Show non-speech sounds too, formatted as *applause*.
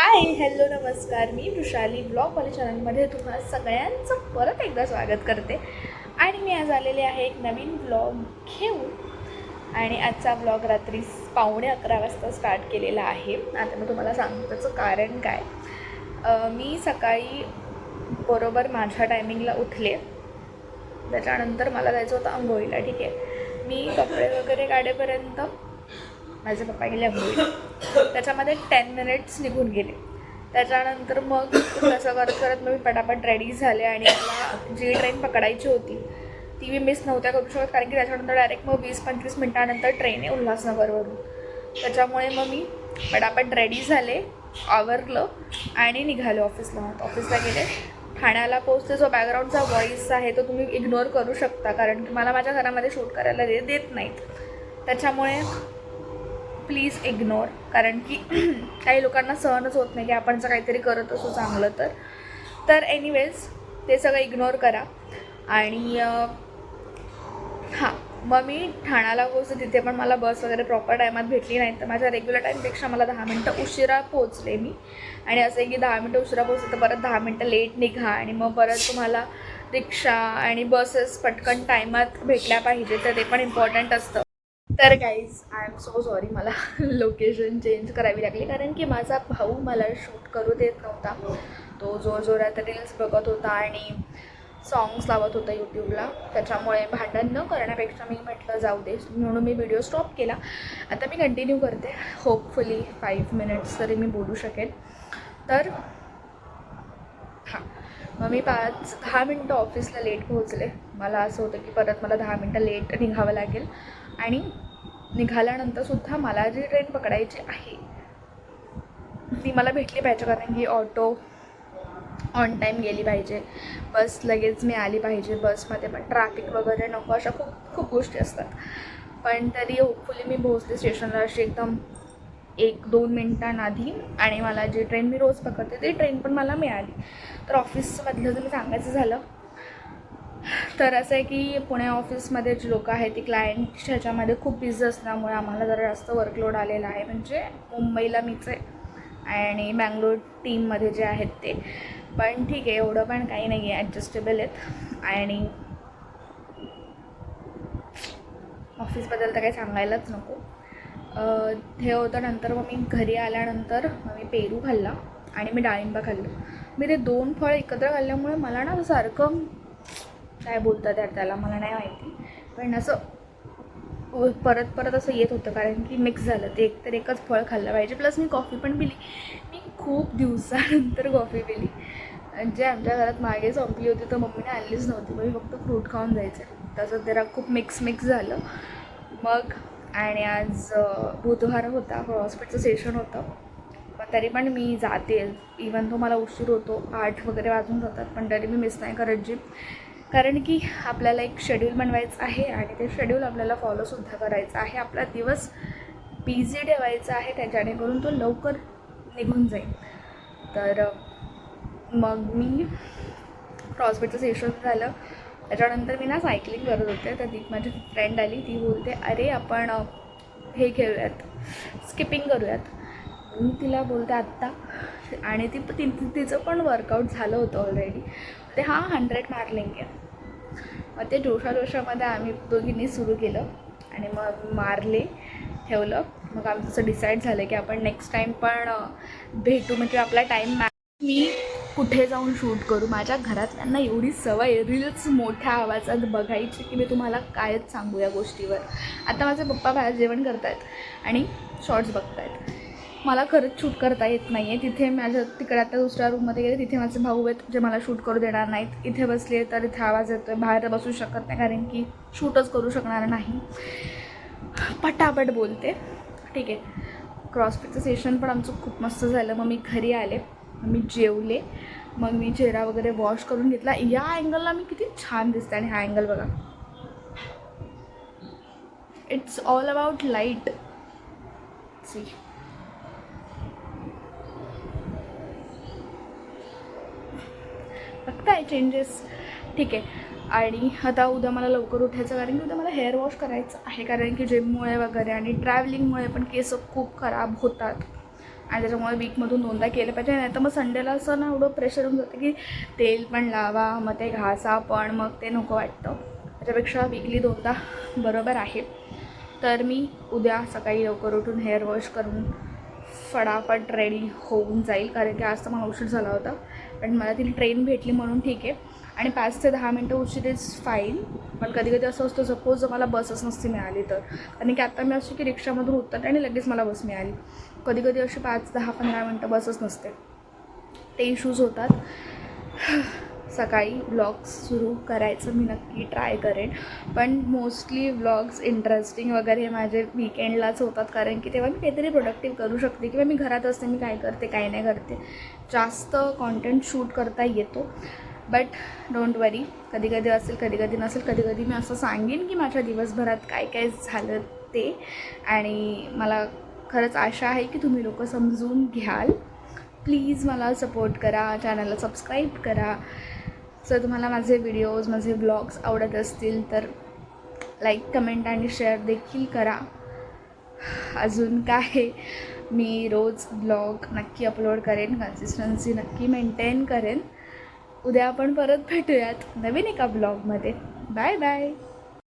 Hi hello नमस्कार. मी वृषाली ब्लॉगवाले चॅनलमध्ये तुम्हाला सगळ्यांचं परत एकदा स्वागत करते. आणि मी आज आलेले आहे एक नवीन ब्लॉग घेऊन. आणि आजचा ब्लॉग रात्री पावणे अकरा वाजता स्टार्ट केलेला आहे. आता मी तुम्हाला सांगतो त्याचं कारण काय. मी सकाळी बरोबर माझ्या टायमिंगला उठले. त्याच्यानंतर मला जायचं होतं आंघोळीला ठीक आहे. मी कपडे वगैरे काढेपर्यंत माझे पप्पा गेले अंघोळी त्याच्यामध्ये टेन मिनिट्स निघून गेले. त्याच्यानंतर मग तसं करत करत मग मी पटापट रेडी झाले आणि मला जी ट्रेन पकडायची होती ती मी मिस नव्हत्या करू शकत कारण की त्याच्यानंतर डायरेक्ट मग वीस पंचवीस मिनटानंतर ट्रेन आहे उल्हासनगरवरून. त्याच्यामुळे मग मी पटापट रेडी झाले आवरलं आणि निघाले ऑफिसला ऑफिसला गेले. ठाण्याला पोचते जो बॅकग्राऊंडचा व्हॉईस आहे तो तुम्ही इग्नोर करू शकता कारण की मला माझ्या घरामध्ये शूट करायला दे देत नाहीत. त्याच्यामुळे प्लीज इग्नोर कारण की *clears throat* काही लोकांना सहनच होत नाही की आपण जर काहीतरी करत असू चांगलं तर. तर एनिवेज ते सगळं इग्नोर करा. आणि हां मग मी ठाण्याला पोचते तिथे पण मला बस वगैरे प्रॉपर टायमात भेटली नाही. तर माझ्या रेग्युलर टाईमपेक्षा मला दहा मिनटं उशिरा पोहोचले मी. आणि असं आहे की दहा मिनटं उशिरा पोहोचले तर परत दहा मिनटं लेट निघा. आणि मग परत तुम्हाला रिक्षा आणि बसेस पटकन टायमात भेटल्या पाहिजे तर ते पण इम्पॉर्टंट असतं. तर guys I am so sorry मला लोकेशन चेंज करावी लागली. कारण की माझा भाऊ मला शूट करू देत नव्हता. तो जोर जोरात रील्स बघत होता आणि सॉंग्स लावत होता यूट्यूबला त्याच्यामुळे भांडण न करण्यापेक्षा मी म्हटलं जाऊ दे. म्हणून मी व्हिडिओ स्टॉप केला. आता मी कंटिन्यू करते. होपफुली फाईव्ह मिनिट्स तरी मी बोलू शकेन. तर हां. मग मी पाच दहा मिनटं ऑफिसला लेट पोहोचले. मला असं होतं की परत मला दहा मिनटं लेट निघावं लागेल. आणि निघाल्यानंतरसुद्धा मला जी ट्रेन पकडायची आहे ती मला भेटली पाहिजे कारण की ऑटो ऑन टाईम गेली पाहिजे. बस लगेच मी आली पाहिजे. बसमध्ये पण ट्रॅफिक वगैरे नको अशा खूप खूप गोष्टी असतात. पण तरी होपफुली मी पोहोचले स्टेशनला अशी एकदम एक दोन मिनटांआधी आणि मला जी ट्रेन मी रोज पकडते ती ट्रेन पण मला मिळाली. तर ऑफिसमधलं जर मी सांगायचं झालं तर असं आहे की पुणे ऑफिसमध्ये जी लोकं आहेत ती क्लायंटच्या ह्याच्यामध्ये खूप बिझी असल्यामुळे आम्हाला जरा जास्त वर्कलोड आलेला आहे. म्हणजे मुंबईला मीच आहे आणि बँगलोर टीममध्ये जे आहेत ते. पण ठीक आहे एवढं पण काही नाही आहे ॲडजस्टेबल आहेत. आणि ऑफिसबद्दल तर काही सांगायलाच नको. हे होतं नंतर मग मी घरी आल्यानंतर मी पेरू खाल्ला आणि मी डाळिंबा खाल्लं. मी ते दोन फळ एकत्र खाल्ल्यामुळे मला ना सारखं काय बोलतात यार त्याला मला नाही माहिती. पण असं परत परत असं येत होतं कारण की मिक्स झालं. ते एक तर एकच फळ खाल्लं पाहिजे प्लस मी कॉफी पण पिली. मी खूप दिवसानंतर कॉफी पिली. जे आमच्या घरात मागे संपली होती तर मम्मीने आणलीच नव्हती. मग मी फक्त फ्रूट खाऊन जायचे. तसं जरा खूप मिक्स मिक्स झालं. मग आणि आज बुधवार होता हॉस्पिटलचं सेशन होतं. पण तरी पण मी जाते. इवन तो मला उशीर होतो. आठ वगैरे वाजून जातात पण तरी मी मिस नाही करत जिम कारण की आपल्याला एक शेड्यूल बनवायचं आहे आणि ते शेड्यूल आपल्याला फॉलोसुद्धा करायचं आहे. आपला दिवस बिझी ठेवायचा आहे त्या जेणेकरून तो लवकर निघून जाईल. तर मग मी क्रॉसफिटचं सेशन झालं. त्याच्यानंतर मी ना सायकलिंग करत होते. तर ती माझी फ्रेंड आली. ती बोलते अरे आपण हे खेळूयात. स्किपिंग करूयात. मी तिला बोलते आत्ता आणि ती ति तिचं पण वर्कआउट झालं होतं ऑलरेडी ते हा हंड्रेड मारलेंगे मग ते जोशा जोशामध्ये आम्ही दोघींनी सुरू केलं आणि मग मारले ठेवलं. मग आमचं तसं डिसाईड झालं की आपण नेक्स्ट टाईम पण भेटू म्हणजे आपला टाईम मी कुठे जाऊन शूट करू? माझ्या घरातल्यांना एवढी सवय रील्स मोठ्या आवाजात बघायची की मी तुम्हाला कायच सांगू या गोष्टीवर. आता माझे पप्पा बाहेर जेवण करत आहेत आणि शॉर्ट्स बघत आहेत मला खरंच शूट करता येत नाही आहे तिथे माझ्या तिकडे आता दुसऱ्या रूममध्ये गेले तिथे माझे भाऊ आहेत जे मला शूट करू देणार नाहीत. इथे बसले तर इथे आवाज येतो आहे बाहेर बसू शकत नाही कारण की शूटच करू शकणार नाही. पटापट बोलते. ठीक आहे. क्रॉसफिटचं सेशन पण आमचं खूप मस्त झालं. मग मी घरी आले. मी जेवले. मग मी चेहरा वगैरे वॉश करून घेतला. या अँगलला मी किती छान दिसते आणि हा अँगल बघा. It's all about light see काय चेंजेस ठीक आहे. आणि आता उद्या मला लवकर उठायचं कारण की उद्या मला हेअर वॉश करायचं आहे. कारण की जिममुळे वगैरे आणि ट्रॅव्हलिंगमुळे पण केस खूप खराब होतात. आणि त्याच्यामुळे वीकमधून दोनदा केलं पाहिजे. नाही तर मग संडेला असं ना एवढं प्रेशर होऊन जातं की तेल पण लावा मग ते घासा पण मग ते नको वाटतं. त्याच्यापेक्षा वीकली दोनदा बरोबर आहे. तर मी उद्या सकाळी लवकर उठून हेअर वॉश करून फटाफट रेडी होऊन जाईल. कारण की आज तर मला उशीर झाला होता. पण मला ती ट्रेन भेटली म्हणून ठीक आहे. आणि पाच ते दहा मिनटं उशीर इज फाईन पण कधी कधी असं असतं सपोज जर मला बसच नसती मिळाली तर. कारण की आता मी अशी की रिक्षामधून उतरते आणि लगेच मला बस मिळाली. कधी कधी अशी पाच दहा पंधरा मिनटं बसच नसते. ते इश्यूज होतात. सकाळी व्लॉग्स सुरू करायचं मी नक्की ट्राय करेन. पण मोस्टली व्लॉग्स इंटरेस्टिंग वगैरे माझे विकेंडलाच होतात. कारण की तेव्हा मी काहीतरी प्रोडक्टिव्ह करू शकते किंवा मी घरात असते मी काय करते काय नाही करते. जास्त कॉन्टेंट शूट करता येतो. बट डोंट वरी कधी कधी असेल कधी कधी नसेल कधी कधी मी असं सांगेन की माझ्या दिवसभरात काय काय झालं ते. आणि मला खरंच आशा आहे की तुम्ही लोक समजून घ्याल. प्लीज मला सपोर्ट करा चॅनलला सबस्क्राईब करा. जर तुम्हाला माझे व्हिडिओज माझे ब्लॉग्स आवडत असतील तर लाईक कमेंट आणि शेअर देखील करा. अजून काय? मी रोज ब्लॉग नक्की अपलोड करेन कन्सिस्टन्सी नक्की मेंटेन करेन. उद्या आपण परत भेटूयात नवीन एका ब्लॉगमध्ये बाय बाय